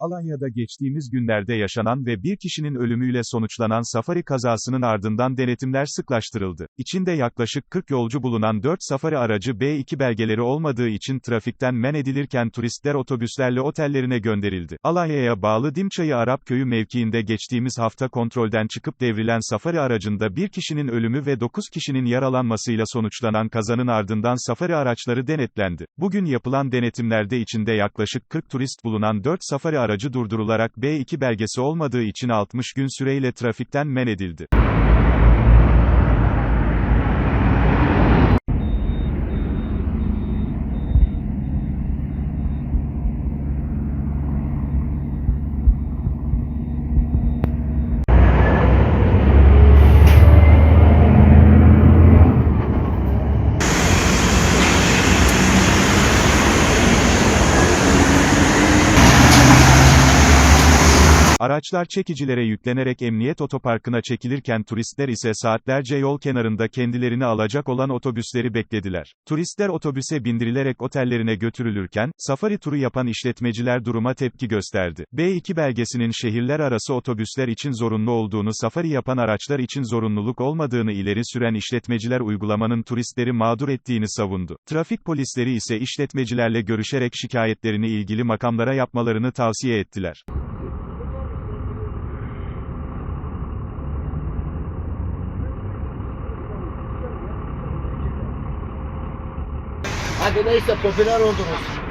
Alanya'da geçtiğimiz günlerde yaşanan ve bir kişinin ölümüyle sonuçlanan safari kazasının ardından denetimler sıklaştırıldı. İçinde yaklaşık 40 yolcu bulunan 4 safari aracı B2 belgeleri olmadığı için trafikten men edilirken turistler otobüslerle otellerine gönderildi. Alanya'ya bağlı Dimçayı Arap Köyü mevkiinde geçtiğimiz hafta kontrolden çıkıp devrilen safari aracında bir kişinin ölümü ve 9 kişinin yaralanmasıyla sonuçlanan kazanın ardından safari araçları denetlendi. Bugün yapılan denetimlerde içinde yaklaşık 40 turist bulunan 4 safari aracı durdurularak B2 belgesi olmadığı için 60 gün süreyle trafikten men edildi. Araçlar çekicilere yüklenerek emniyet otoparkına çekilirken turistler ise saatlerce yol kenarında kendilerini alacak olan otobüsleri beklediler. Turistler otobüse bindirilerek otellerine götürülürken, safari turu yapan işletmeciler duruma tepki gösterdi. B2 belgesinin şehirler arası otobüsler için zorunlu olduğunu safari yapan araçlar için zorunluluk olmadığını ileri süren işletmeciler uygulamanın turistleri mağdur ettiğini savundu. Trafik polisleri ise işletmecilerle görüşerek şikayetlerini ilgili makamlara yapmalarını tavsiye ettiler. Hadi popüler oldunuz.